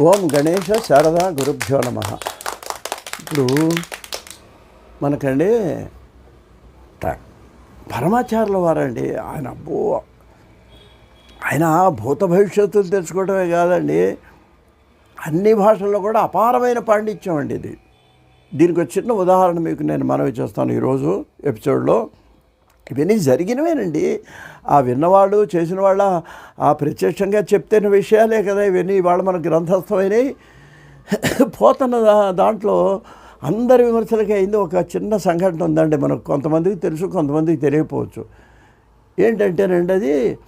ఓం గణేష శారదా గురుభ్యో నమ. ఇప్పుడు మనకండి ట- పరమాచార్యుల వారండి ఆయన అబ్బో ఆయన భూత భవిష్యత్తులు తెలుసుకోవడమే కాదండి అన్ని భాషల్లో కూడా అపారమైన పాండిత్యం అండి ఇది. దీనికి ఒక చిన్న ఉదాహరణ మీకు నేను మనవి చేస్తాను ఈరోజు ఎపిసోడ్లో. ఇవన్నీ జరిగినవేనండి. ఆ విన్నవాళ్ళు చేసిన వాళ్ళ ఆ ప్రత్యక్షంగా చెప్తున్న విషయాలే కదా ఇవన్నీ. ఇవాళ మన గ్రంథస్థమైనవి పోతున్న దాంట్లో అందరి విమర్శలకి అయింది. ఒక చిన్న సంఘటన ఉందండి మనకు. కొంతమందికి తెలుసు కొంతమందికి తెలియకపోవచ్చు. ఏంటంటేనండి అది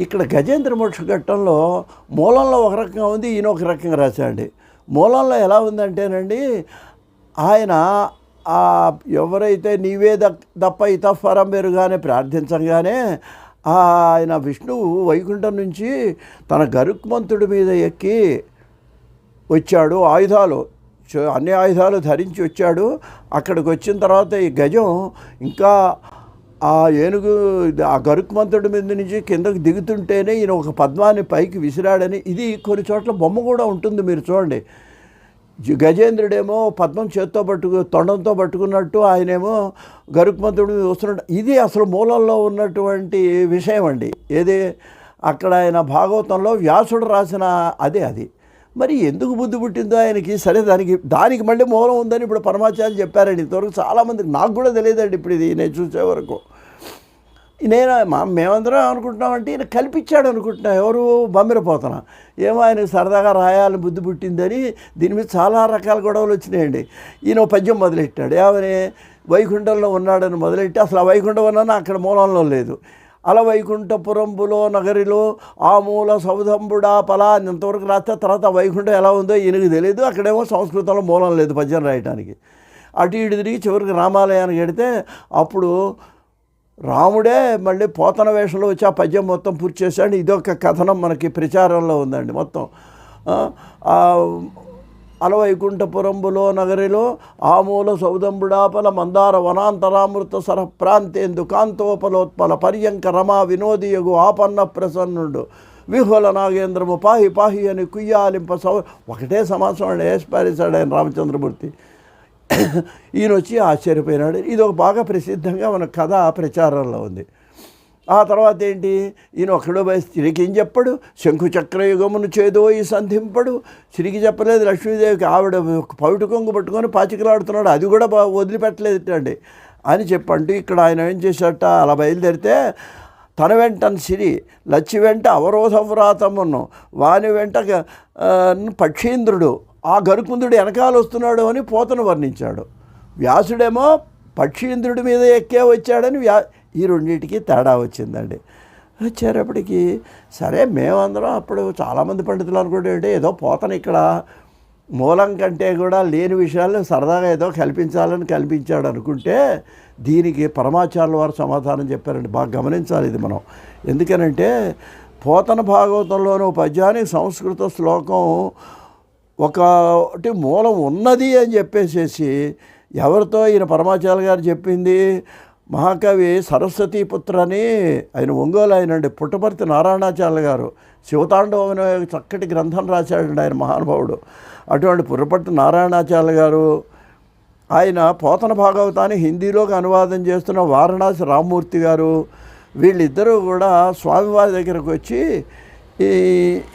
ఇక్కడ గజేంద్ర మోక్ష ఘట్టంలో మూలంలో ఒక రకంగా ఉంది ఈయన ఒక రకంగా రాశాడండి. మూలంలో ఎలా ఉందంటేనండి ఆయన ఎవరైతే నీవే దక్ దప్ప ఇతఫరం పెరుగానే ప్రార్థించగానే ఆయన విష్ణువు వైకుంఠం నుంచి తన గరుక్మంతుడి మీద ఎక్కి వచ్చాడు. ఆయుధాలు అన్ని ఆయుధాలు ధరించి వచ్చాడు. అక్కడికి వచ్చిన తర్వాత ఈ గజం ఇంకా ఆ ఏనుగు ఆ గరుక్మంతుడి మీద నుంచి కిందకు దిగుతుంటేనే ఈయన ఒక పద్మాన్ని పైకి విసిరాడని ఇది కొన్ని చోట్ల బొమ్మ కూడా ఉంటుంది మీరు చూడండి. గజేంద్రుడేమో పద్మం చేత్తో పట్టుకు తొండంతో పట్టుకున్నట్టు ఆయనేమో గరుక్మంతుడు వస్తున్నాడు. ఇది అసలు మూలంలో ఉన్నటువంటి విషయం అండి. ఏది? అక్కడ ఆయన భాగవతంలో వ్యాసుడు రాసిన అదే అది. మరి ఎందుకు బుద్ధి పుట్టిందో ఆయనకి? సరే దానికి దానికి మళ్ళీ మూలం ఉందని ఇప్పుడు పరమాచార్య చెప్పారండి. ఇంతవరకు చాలామందికి నాకు కూడా తెలియదండి ఇప్పుడు ఇది నేను చూసే వరకు. నేను మా మేమందరం అనుకుంటున్నామంటే ఈయన కల్పించాడు అనుకుంటున్నా ఎవరు బమ్మిరపోతన. ఏమో ఆయన సరదాగా రాయాలని బుద్ధి పుట్టిందని దీని మీద చాలా రకాల గొడవలు వచ్చినాయండి. ఈయన పద్యం మొదలెట్టాడు. ఏమని వైకుంఠంలో ఉన్నాడని మొదలెట్టి అసలు ఆ వైకుంఠం ఉన్నాను అక్కడ మూలంలో లేదు. అల వైకుంఠపురంబులో నగరిలో ఆ మూల సౌధంబుడా పలా అని ఇంతవరకు రాస్తే తర్వాత వైకుంఠం ఎలా ఉందో ఈయనకు తెలియదు అక్కడేమో సంస్కృతంలో మూలం లేదు పద్యం రాయటానికి. అటు ఇటు తిరిగి చివరికి రామాలయానికి వెడితే అప్పుడు రాముడే మళ్ళీ పోతన వేషంలో వచ్చి ఆ పద్యం మొత్తం పూర్తి చేశాడు. ఇదొక కథనం మనకి ప్రచారంలో ఉందండి మొత్తం. ఆ అలవైకుంఠపురంబులో నగరిలో ఆమూల సౌదంబుడాపల మందార వనాంతరామృత సర ప్రాంతేందు కాంతోపలోత్పల పర్యంక రమా వినోదియగు ఆపన్న ప్రసన్నుడు. విహుల నాగేంద్రము పాహి పాహి అని కుయ్యాలింప సౌ ఒకటే సమాసం అండి. వేసి పారేశాడు ఆయన రామచంద్రమూర్తి. ఈయన వచ్చి ఆశ్చర్యపోయినాడు. ఇది ఒక బాగా ప్రసిద్ధంగా మన కథ ప్రచారంలో ఉంది. ఆ తర్వాత ఏంటి? ఈయన ఒకడో వయసు స్త్రీకి ఏం చెప్పడు? శంకు చక్రయుగమును చేదో ఈ సంధింపడు. తిరిగి చెప్పలేదు లక్ష్మీదేవికి ఆవిడ ఒక పవిట కొంగు పట్టుకొని పాచికలాడుతున్నాడు. అది కూడా బా- వదిలిపెట్టలేదు అండి అని చెప్పంటూ ఇక్కడ ఆయన ఏం చేశాట అలా బయలుదేరితే తన వెంట సిరి లచ్చి వెంట అవరోధ వ్రాతమును వాని వెంట పక్షీంద్రుడు ఆ గరుకుందుడు వెనకాల వస్తున్నాడు అని పోతను వర్ణించాడు. వ్యాసుడేమో పక్షీంద్రుడి మీద ఎక్కే వచ్చాడని వ్యా ఈ రెండింటికి తేడా వచ్చిందండి. వచ్చేటప్పటికి సరే మేమందరం అప్పుడు చాలామంది పండితులు అనుకుంటే ఏదో పోతను ఇక్కడ మూలం కంటే కూడా లేని విషయాలు సరదాగా ఏదో కల్పించాలని కల్పించాడు అనుకుంటే దీనికి పరమాచార్యుల వారు సమాధానం చెప్పారండి. బాగా గమనించాలి ఇది మనం. ఎందుకనంటే పోతన భాగవతంలోని ఒక పద్యానికి సంస్కృత శ్లోకం ఒకటి మూలం ఉన్నది అని చెప్పేసేసి ఎవరితో ఈయన పరమాచార్య గారు చెప్పింది? మహాకవి సరస్వతీ పుత్ర అని ఆయన ఒంగోలు ఆయనండి పుట్టపర్తి నారాయణాచార్య గారు. శివతాండవం అనే చక్కటి గ్రంథం రాశాడండి ఆయన మహానుభావుడు. అటువంటి పుట్టపర్తి నారాయణాచార్య గారు ఆయన పోతన భాగవతాన్ని హిందీలోకి అనువాదం చేస్తున్న వారణాసి రామ్మూర్తి గారు వీళ్ళిద్దరూ కూడా స్వామివారి దగ్గరకు వచ్చి ఈ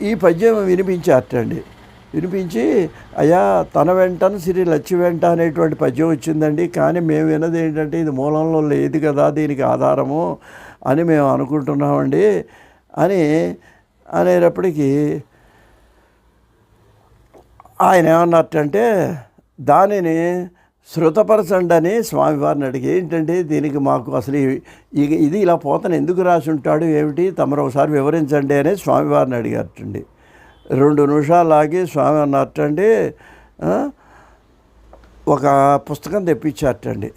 ఈ పద్యం వినిపించారటండి. వినిపించి అయ్యా తన వెంటను శ్రీ లచ్చి వెంట అనేటువంటి పద్యం వచ్చిందండి. కానీ మేము విన్నది ఏంటంటే ఇది మూలంలో లేదు కదా దీనికి ఆధారము అని మేము అనుకుంటున్నామండి. అని అనేటప్పటికీ ఆయన ఏమన్నట్టంటే దానిని శృతపరచండి అని స్వామివారిని అడిగి ఏంటంటే దీనికి మాకు అసలు ఇది ఇలా పోతను ఎందుకు రాసి ఉంటాడు ఏమిటి తమరు ఒకసారి వివరించండి అని స్వామివారిని అడిగారటండి. రెండు నిమిషాలు ఆగి స్వామి అన్నట్టండి ఒక పుస్తకం తెప్పించారటండి.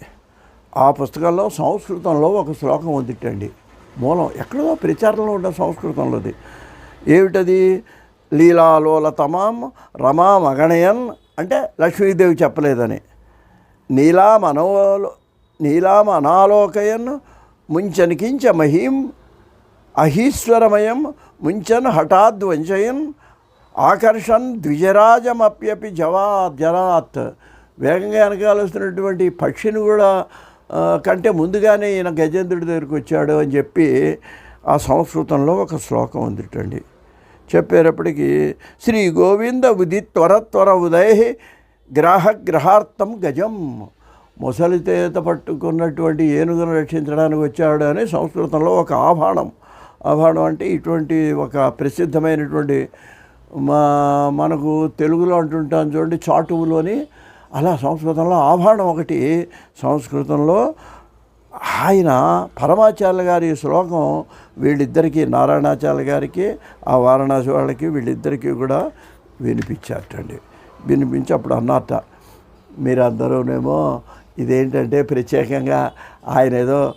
ఆ పుస్తకంలో సంస్కృతంలో ఒక శ్లోకం ఉందిటండి. మూలం ఎక్కడో ప్రచారంలో ఉన్న సంస్కృతంలోది. ఏమిటది? లీలాలోల తమాం రమా మగణయన్ అంటే లక్ష్మీదేవి చెప్పలేదని. నీలా మనో నీలామ అనాలోకయన్ ముంచనికించ మహీం అహీశ్వరమయం ముంచన్ హఠాద్వంచయన్ ఆకర్షణ్ ద్విజరాజమప్యపి జవా జరాత్. వేగంగా వెనకాల వస్తున్నటువంటి పక్షిని కూడా కంటే ముందుగానే ఈయన గజేంద్రుడి దగ్గరికి వచ్చాడు అని చెప్పి ఆ సంస్కృతంలో ఒక శ్లోకం ఉందిటండి. చెప్పేటప్పటికి శ్రీ గోవింద ఉది త్వర త్వర ఉదయ గ్రాహ గ్రహార్థం గజం ముసలితేత పట్టుకున్నటువంటి ఏనుగును రక్షించడానికి వచ్చాడు అని సంస్కృతంలో ఒక ఆభాణం. ఆభాణం అంటే ఇటువంటి ఒక ప్రసిద్ధమైనటువంటి మా మనకు తెలుగులో అంటుంటాం చూడండి చాటువులోని అలా సంస్కృతంలో ఆభరణం ఒకటి. సంస్కృతంలో ఆయన పరమాచార్య గారి శ్లోకం వీళ్ళిద్దరికీ నారాయణాచార్య గారికి ఆ వారణాసి వాళ్ళకి వీళ్ళిద్దరికీ కూడా వినిపించారటండి. వినిపించి అప్పుడు అన్నట్ట మీరందరూనేమో ఇదేంటంటే ప్రత్యేకంగా ఆయన ఏదో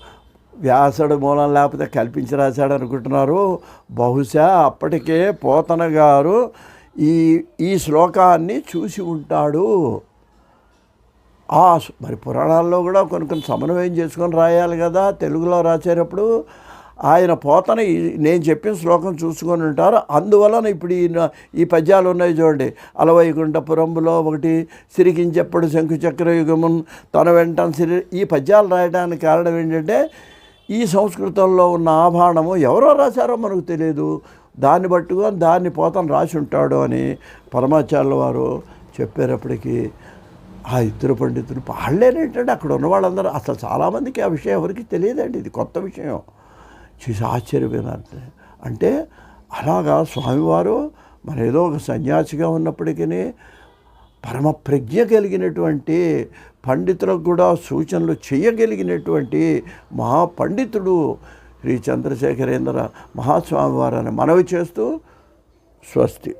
వ్యాసుడు మూలం లేకపోతే కల్పించి రాశాడు అనుకుంటున్నారు. బహుశా అప్పటికే పోతన గారు ఈ ఈ శ్లోకాన్ని చూసి ఉంటాడు. ఆ మరి పురాణాల్లో కూడా కొన్ని కొన్ని సమన్వయం చేసుకొని రాయాలి కదా తెలుగులో రాసేటప్పుడు. ఆయన పోతన నేను చెప్పిన శ్లోకం చూసుకొని ఉంటారు. అందువలన ఇప్పుడు ఈ ఈ పద్యాలు ఉన్నాయి చూడండి. అలవైకుంఠపురంలో ఒకటి సిరికించెప్పుడు శంకుచక్రయుగమున్ తన వెంట సిరి ఈ పద్యాలు రాయడానికి కారణం ఏంటంటే ఈ సంస్కృతంలో ఉన్న ఆభాణము ఎవరో రాశారో మనకు తెలియదు దాన్ని పట్టుకొని దాన్ని పోతను రాసి ఉంటాడు అని పరమాచార్యుల వారు చెప్పేటప్పటికీ ఆ ఇద్దరు పండితులు వాళ్ళేనేంటంటే అక్కడ ఉన్న వాళ్ళందరూ అసలు చాలామందికి ఆ విషయం ఎవరికి తెలియదండి. ఇది కొత్త విషయం. చూసి ఆశ్చర్యపోయినారు అంటే అలాగా స్వామివారు మన ఏదో ఒక సన్యాసిగా ఉన్నప్పటికీ పరమ ప్రజ్ఞ కలిగినటువంటి పండితులకు కూడా సూచనలు చేయగలిగినటువంటి మహాపండితుడు శ్రీ చంద్రశేఖరేంద్ర మహాస్వామి వారని మనవి చేస్తూ స్వస్తి.